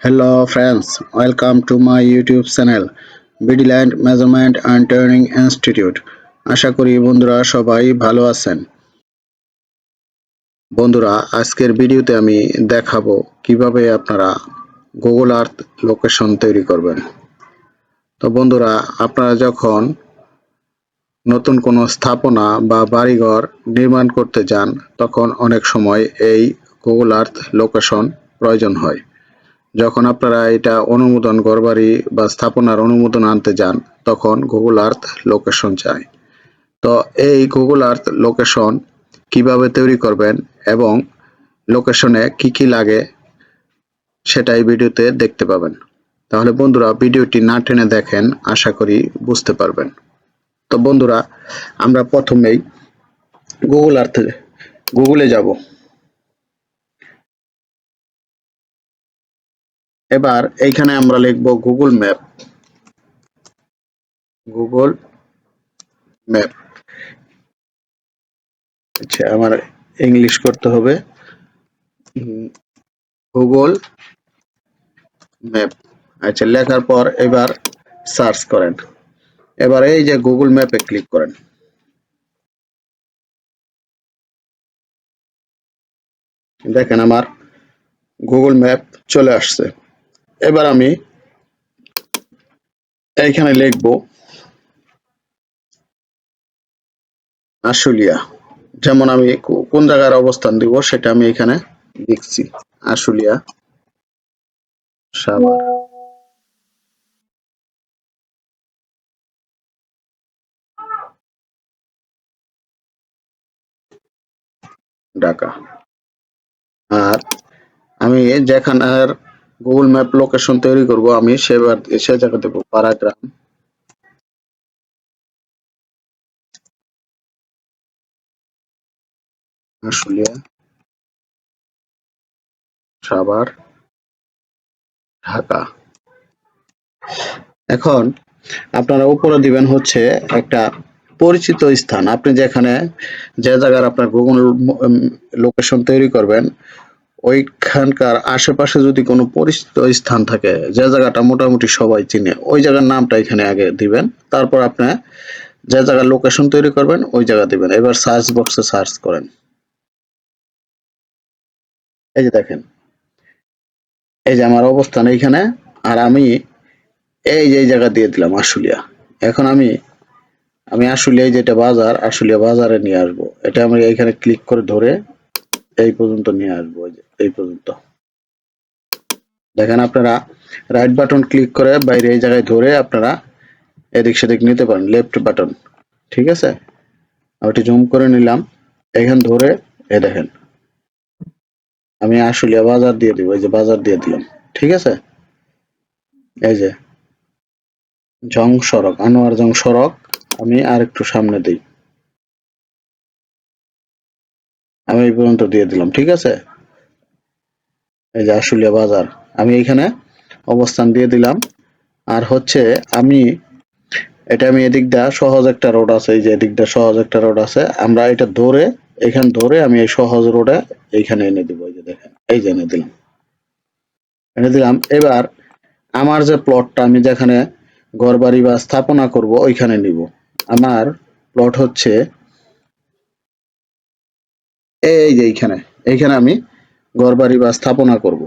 Hello friends, welcome to my YouTube channel Bidiland Measurement and Turning Institute. আশা করি বন্ধুরা সবাই ভালো আছেন। বন্ধুরা আজকের ভিডিওতে আমি দেখাবো কীভাবে আপনারা গুগল আর্থ লোকেশন তৈরি করবেন। তো বন্ধুরা আপনারা যখন নতুন কোনো স্থাপনা বা বাড়িঘর নির্মাণ করতে যান তখন অনেক সময় এই গুগল আর্থ লোকেশন প্রয়োজন হয়। যখন আপনারা এটা অনুমোদন ঘরবাড়ি বা স্থাপনার অনুমোদন আনতে যান, তখন গুগল আর্থ লোকেশন চায় তো এই গুগল আর্থ লোকেশন কীভাবে তৈরি করবেন এবং লোকেশনে কি কি লাগে সেটাই ভিডিওতে দেখতে পাবেন। তাহলে বন্ধুরা, ভিডিওটি না টেনে দেখেন, আশা করি বুঝতে পারবেন। তো বন্ধুরা, আমরা প্রথমেই গুগল আর্থে গুগলে যাব। এবার এইখানে আমরা লিখব গুগল ম্যাপ গুগল ম্যাপ আচ্ছা আমার ইংলিশ করতে হবে। গুগল ম্যাপ আচ্ছা লেখার পর এবার সার্চ করেন। এবার এই যে গুগল ম্যাপে ক্লিক করেন। দেখেন আমার গুগল ম্যাপ চলে আসছে। এবার আমি এখানে লিখব আশুলিয়া। যেমন আমি কোন জায়গার অবস্থান দিব সেটা আমি এখানে লিখছি। আশুলিয়া, সাভার। ঢাকা। আর আমি যেখানের গুগল ম্যাপ লোকেশন তৈরি করব, আমি সে জায়গা দেবো পাড়াগ্রাম আশুলিয়া, সাভার, ঢাকা। এখন আপনারা উপরে দিবেন হচ্ছে একটা পরিচিত স্থান। আপনি যেখানে যে জায়গার আপনার গুগল লোকেশন তৈরি করবেন ওইখানকার আশেপাশে যদি কোনো পরিচিত স্থান থাকে, যে জায়গাটা মোটামুটি সবাই চিনে, ওই জায়গার নামটা এখানে আগে দিবেন, তারপর আপনি যে জায়গার লোকেশন তৈরি করবেন, ওই জায়গা দিবেন। এবার সার্চ বক্সে সার্চ করেন। এই যে দেখেন, এই যে আমার অবস্থান এইখানে, আর আমি এই যে জায়গা দিয়ে দিলাম আশুলিয়া। এখন আমি আমি আশুলিয়া যেটা বাজার, আশুলিয়া বাজারে নিয়ে আসব। এটা আমি এইখানে ক্লিক করে ধরে এই পর্যন্ত নিয়ে আসব, এই পর্যন্ত। দেখেন আপনারা রাইট বাটন ক্লিক করে বাইরে এই জায়গায় ধরে আপনারা এদিক সেদিক নিতে পারেন লেফট বাটন ঠিক আছে? একটু জুম করে নিলাম, এখান ধরে এ দেখেন। আমি আশুলিয়া বাজার দিয়ে দিব, এই যে বাজার দিয়ে দিলাম, ঠিক আছে? এই যে, জং সড়ক, আনোয়ার জং সড়ক, আমি আর একটু সামনে দিই। আমি এই পর্যন্ত দিয়ে দিলাম, ঠিক আছে? এই যে আশুলিয়া বাজার, আমি এখানে অবস্থান দিয়ে দিলাম। আর হচ্ছে আমি, এটা আমি এদিক দা সহজ একটা রোড আছে, এই যে এদিক দা সহজ একটা রোড আছে। আমরা এটা ধরে, এখান ধরে আমি এই সহজ রোডে এইখানে এনে দিব, এই যে দেখেন, এই যে এনে দিলাম। এনে দিলাম, এবার আমার যে প্লটটা আমি যেখানে ঘরবাড়ি বা স্থাপনা করব, ওইখানে নিব। আমার প্লট হচ্ছে এই যে এইখানে এইখানে আমি ঘরবাড়ি বা স্থাপনা করব।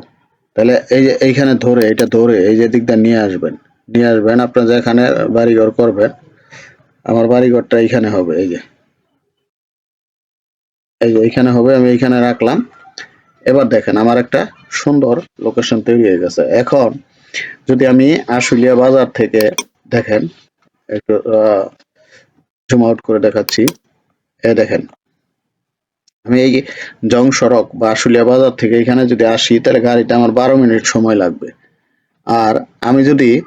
তাহলে এই যে এইখানে ধরে, এটা ধরে এই যে দিকটা নিয়ে আসবেন। নিয়ে আসবেন, আপনার যেখানে বাড়িঘর করবেন, আমার বাড়িঘরটা এইখানে হবে, এই যে। এই যে এইখানে হবে, আমি এইখানে রাখলাম। এবার দেখেন, আমার একটা সুন্দর লোকেশন তৈরি হয়ে গেছে। এখন যদি আমি আশুলিয়া বাজার থেকে দেখেন, একটু জুম আউট করে দেখাচ্ছি। এ দেখেন আমি এই জং সড়ক বা আশুলিয়া বাজার থেকে এখানে যদি আসি, তাহলে গাড়িটা আমার বারো মিনিট সময় লাগবে। আর আমি যদি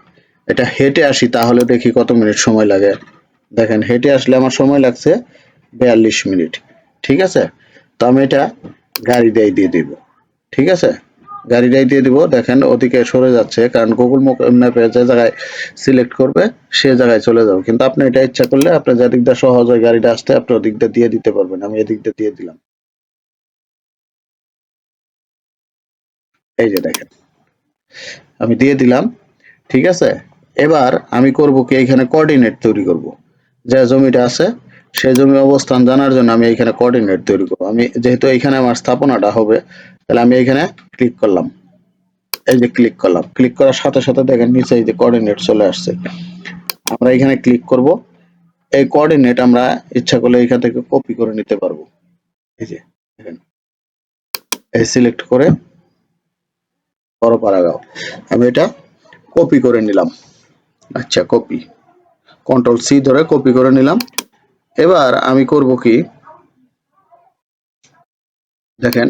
এটা হেঁটে আসি, তাহলে দেখি কত মিনিট সময় লাগে। দেখেন, হেঁটে আসলে আমার সময় লাগছে বিয়াল্লিশ মিনিট। ঠিক আছে? তো আমি এটা গাড়ি দিয়ে দিয়ে দিব। ঠিক আছে? গাড়িটাই দিয়ে দিব, দেখেন ওদিকে সরে যাচ্ছে, কারণ গুগল ম্যাপে যে জায়গায় সিলেক্ট করবে, সে জায়গায় চলে যাবে। কিন্তু আপনি এটা ইচ্ছা করলে আপনি যে দিক দিয়ে সহজ হয় গাড়িটা আসতে, আপনি ওদিক দিয়ে দিতে পারবেন। আমি এদিক দিয়ে দিয়ে দিলাম। এই যে দেখেন, আমি দিয়ে দিলাম, ঠিক আছে? এবার আমি করব কি, এখানে কোঅর্ডিনেট তৈরি করব। যে জমিটা আছে সেই জমি অবস্থান জানার জন্য আমি এখানে কোঅর্ডিনেট তৈরি করব। আমি যেহেতু এখানে আমার স্থাপনাটা হবে, তাহলে আমি এখানে ক্লিক করলাম। এই যে ক্লিক করলাম। ক্লিক করার সাথে সাথে দেখেন নিচে এই যে কোঅর্ডিনেট চলে আসছে। আমরা এখানে ক্লিক করব। এই কোঅর্ডিনেট আমরা ইচ্ছা করলে এখান থেকে কপি করে নিতে পারব। এই যে, দেখেন। এই সিলেক্ট করে বড় পারাগাও আমি এটা কপি করে নিলাম। আচ্ছা কপি কন্ট্রোল সি ধরে কপি করে নিলাম। এবার আমি করব কি? দেখেন